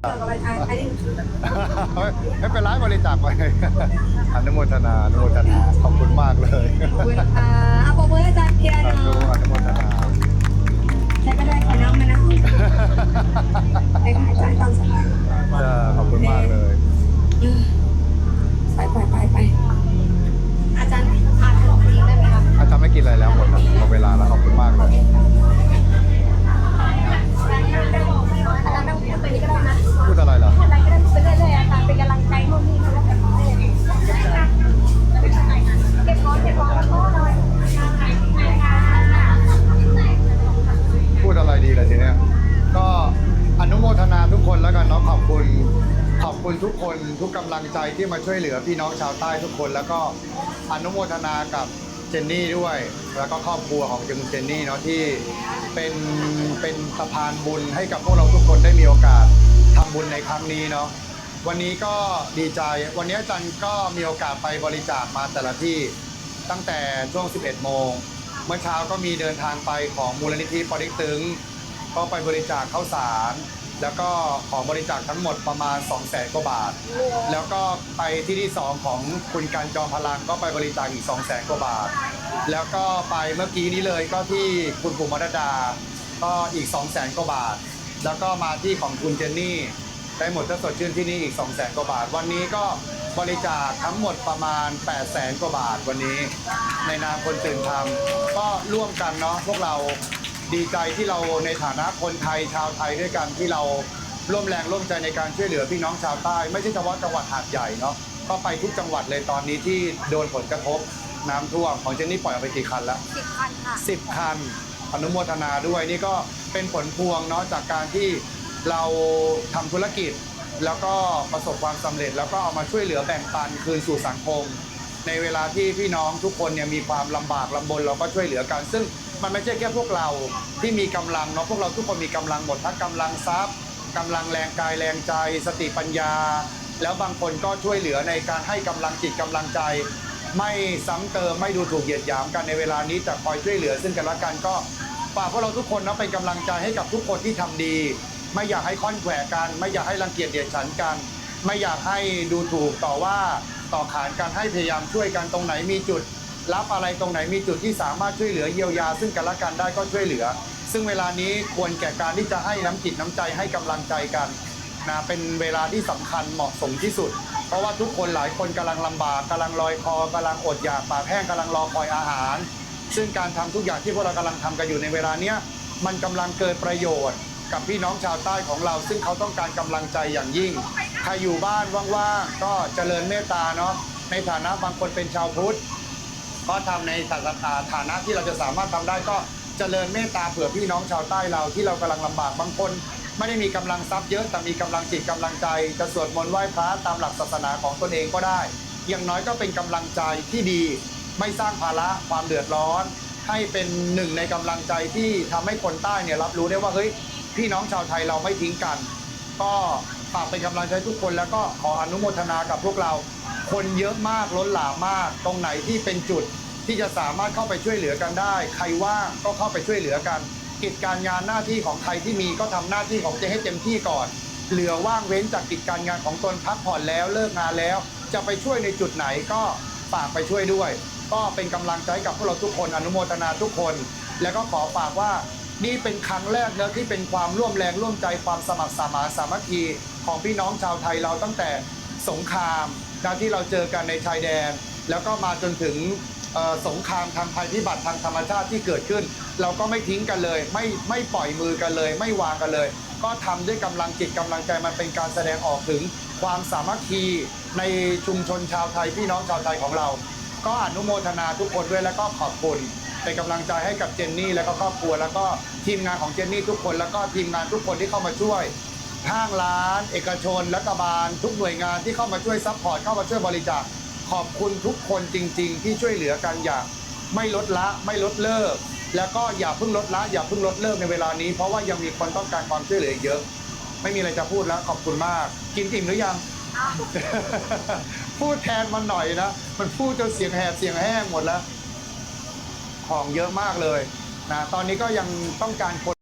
ไม่เป็นไรบริจาคไปอนุโมทนาอนุโมทนา ขอบคุณมากเลยขอบคุณค่ะเอาโปรโมทอาจารย์เพียร์อเนานุะอนุ คุณทุกคนทุกกำลังใจที่มาช่วยเหลือพี่น้องชาวใต้ทุกคน แล้วก็อนุโมทนากับเจนนี่ด้วย แล้วก็ครอบครัวของคุณเจนนี่เนาะที่เป็นเป็นสะพานบุญให้กับพวกเราทุกคนได้มีโอกาสทำบุญในครั้งนี้เนาะวันนี้ก็ดีใจ วันนี้อาจารย์ก็มีโอกาสไปบริจาคมาแต่ละที่ตั้งแต่ช่วง 11 โมง เมื่อเช้าก็มีเดินทางไปของมูลนิธิปอเต็กตึง ก็ไปบริจาคข้าวสาร แล้วก็ขอบริจาคทั้งหมดประมาณ 2 0 0แสนกว่าบาท แล้วก็ไปที่ที่ 2 ของคุณการจอมพลังก็ไปบริจาคอีก 2 0 0แสนกว่าบาท แล้วก็ไปเมื่อกี้นี้เลยก็ที่คุณปู่มรดา ก็อีก 2 0 0แสนกว่าบาท แล้วก็มาที่ของคุณเจนนี่ได้หมดถ้าสดชื่นที่นี่อีก 2 0 0แสนกว่าบาท วันนี้ก็บริจาคทั้งหมดประมาณ 8 0 0แสนกว่าบาทวันนี้ ในนามคนตื่นธรรมก็ร่วมกันเนาะพวกเรา ดีใจที่เราในฐานะคนไทยชาวไทยด้วยกันที่เราร่วมแรงร่วมใจในการช่วยเหลือพี่น้องชาวใต้ ไม่ใช่เฉพาะจังหวัดหาดใหญ่เนาะก็ไปทุกจังหวัดเลยตอนนี้ที่โดนผลกระทบน้ำท่วมของเจนนี่ปล่อยออกไปกี่คันแล้วสิบพันค่ะ10คัน อนุโมทนาด้วยนี่ก็เป็นผลพวงเนาะจากการที่เราทำธุรกิจ แล้วก็ประสบความสำเร็จ แล้วก็เอามาช่วยเหลือแบ่งปันคืนสู่สังคม ในเวลาที่พี่น้องทุกคนเนี่ยมีความลำบากลำบนเราก็ช่วยเหลือกัน ซึ่งมันไม่ใช่แค่พวกเราที่มีกำลังเนาะพวกเราทุกคนมีกำลังหมดทั้งกำลังทรัพย์กำลังแรงกายแรงใจ สติปัญญา แล้วบางคนก็ช่วยเหลือในการให้กำลังจิตกำลังใจ ไม่ซ้ำเติมไม่ดูถูกเหยียดหยามกันในเวลานี้แต่คอยช่วยเหลือซึ่งกันและกันก็ฝากพวกเราทุกคนนะเป็นกำลังใจให้กับทุกคนที่ทำดี ไม่อยากให้ค่อนแขวกัน ไม่อยากให้รังเกียจเดียดฉันกัน ไม่อยากให้ดูถูกต่อว่า ต่อขานกันให้พยายามช่วยกันตรงไหนมีจุด รับอะไรตรงไหนมีจุดที่สามารถช่วยเหลือเยียวยา ซึ่งกันและกันได้ก็ช่วยเหลือ ซึ่งเวลานี้ควรแก่การที่จะให้น้ำจิตน้ำใจให้กำลังใจกันนะเป็นเวลาที่สำคัญเหมาะสมที่สุด เพราะว่าทุกคนหลายคนกำลังลำบากกำลังลอยคอกำลังอดอยากปากแห้งกำลังรอคอยอาหาร ซึ่งการทำทุกอย่างที่พวกเรากำลังทำกันอยู่ในเวลาเนี้ยมันกำลังเกิดประโยชน์กับพี่น้องชาวใต้ของเรา ซึ่งเขาต้องการกำลังใจอย่างยิ่ง รอยู่บ้านว่างๆก็เจริญเมตตาเนาะในฐานะบางคนเป็นชาวพุทธก็ทำในฐานะฐานะที่เราจะสามารถทำได้ก็เจริญเมตตาเผื่อพี่น้องชาวใต้เราที่เรากำลังลำบากบางคน ไม่ได้มีกำลังทรัพย์เยอะแต่มีกำลังจิตกำลังใจจะสวดมนต์ไหว้พระตามหลักศาสนาของตนเองก็ได้ อย่างน้อยก็เป็นกำลังใจที่ดี ไม่สร้างภาระความเดือดร้อน ให้เป็นหนึ่งในกำลังใจที่ทำให้คนใต้เนี่ยรับรู้ได้ว่าเฮ้ยพี่น้องชาวไทยเราไม่ทิ้งกัน ก็ ฝากเป็นกำลังใจทุกคนแล้วก็ขออนุโมทนากับพวกเรา คนเยอะมากล้นหลามมาก ตรงไหนที่เป็นจุดที่จะสามารถเข้าไปช่วยเหลือกันได้ ใครว่างก็เข้าไปช่วยเหลือกันกิจการงานหน้าที่ของใครที่มีก็ทำหน้าที่ของตัวให้เต็มที่ก่อน เหลือว่างเว้นจากกิจการงานของตนพักผ่อนแล้วเลิกงานแล้ว จะไปช่วยในจุดไหนก็ฝากไปช่วยด้วย ก็เป็นกำลังใจกับพวกเราทุกคนอนุโมทนาทุกคน แล้วก็ขอฝากว่านี่เป็นครั้งแรกเนะที่เป็นความร่วมแรงร่วมใจความสมัครสมานสามัคคี ของพี่น้องชาวไทยเราตั้งแต่สงครามนะที่เราเจอกันในชายแดน แล้วก็มาจนถึงสงครามทางภัยพิบัติทางธรรมชาติที่เกิดขึ้น เราก็ไม่ทิ้งกันเลย ไม่ไม่ปล่อยมือกันเลย ไม่วางกันเลย ก็ทำด้วยกำลังจิตกำลังใจมันเป็นการแสดงออกถึงความสามัคคีในชุมชนชาวไทยพี่น้องชาวไทยของเรา ก็อนุโมทนาทุกคนด้วยแล้วก็ขอบคุณเป็นกำลังใจให้กับเจนนี่แล้วก็ครอบครัวแล้วก็ทีมงานของเจนนี่ทุกคนแล้วก็ทีมงานทุกคนที่เข้ามาช่วย ห้างร้าน เอกชน รัฐบาล ทุกหน่วยงานที่เข้ามาช่วยซัพพอร์ตเข้ามาช่วยบริจาคขอบคุณทุกคนจริง ๆ ที่ช่วยเหลือกันอย่างไม่ลดละไม่ลดเลิก แล้วก็อย่าเพิ่งลดละอย่าเพิ่งลดเลิกในเวลานี้ เพราะว่ายังมีคนต้องการความช่วยเหลืออีกเยอะ ไม่มีอะไรจะพูดแล้วขอบคุณมาก กินอิ่มหรือยัง พูดแทนมันหน่อยนะมันพูดจนเสียงแหบเสียงแห้งหมดแล้ว ของเยอะมากเลยนะตอนนี้ก็ยังต้องการคน